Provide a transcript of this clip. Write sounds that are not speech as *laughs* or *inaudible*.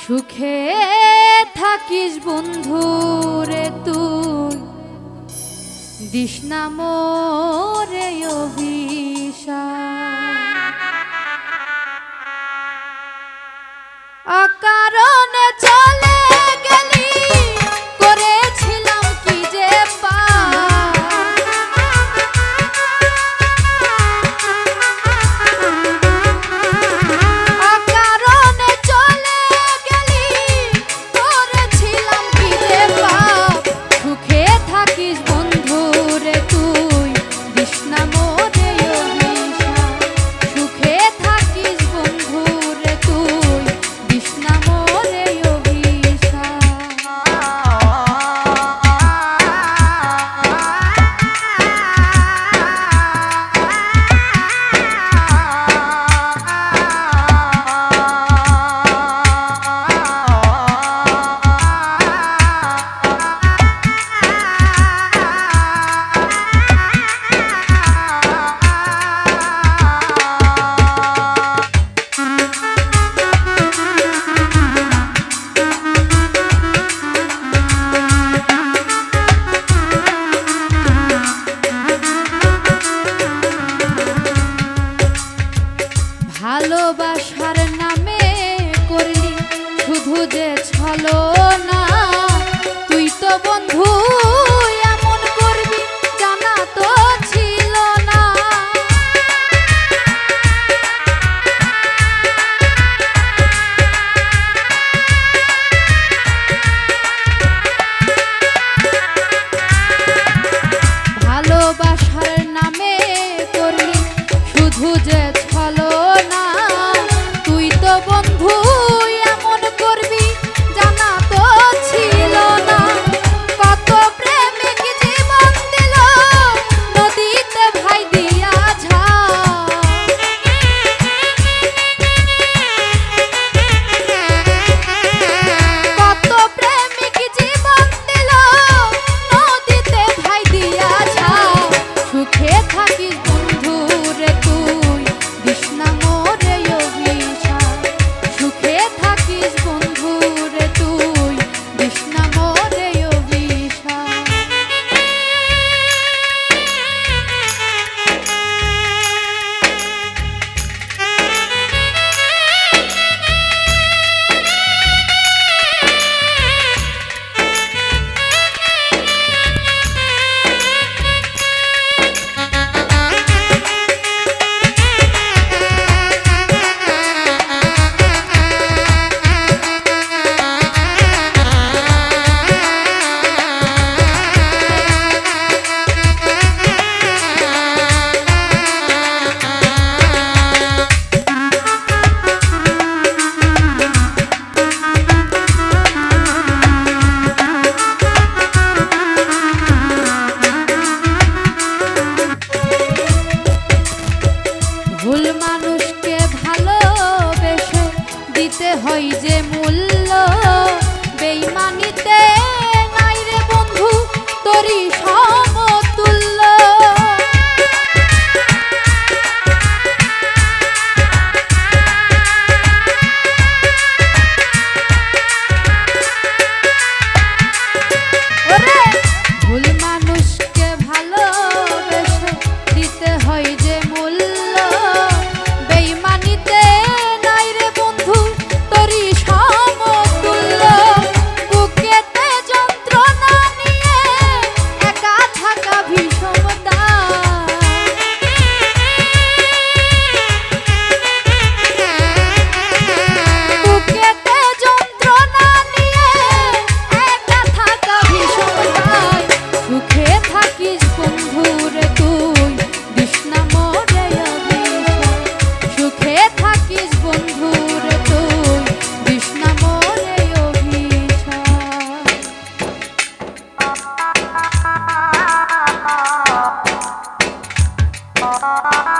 সুখে থাকিস বন্ধু রে তুই দিস না মোরে অভি ভালোবাসার নামে করলি শুধু যে ছল না তুই তো বন্ধু জানা তো ছিল না। ভালোবাসার নামে যে Bye. *laughs*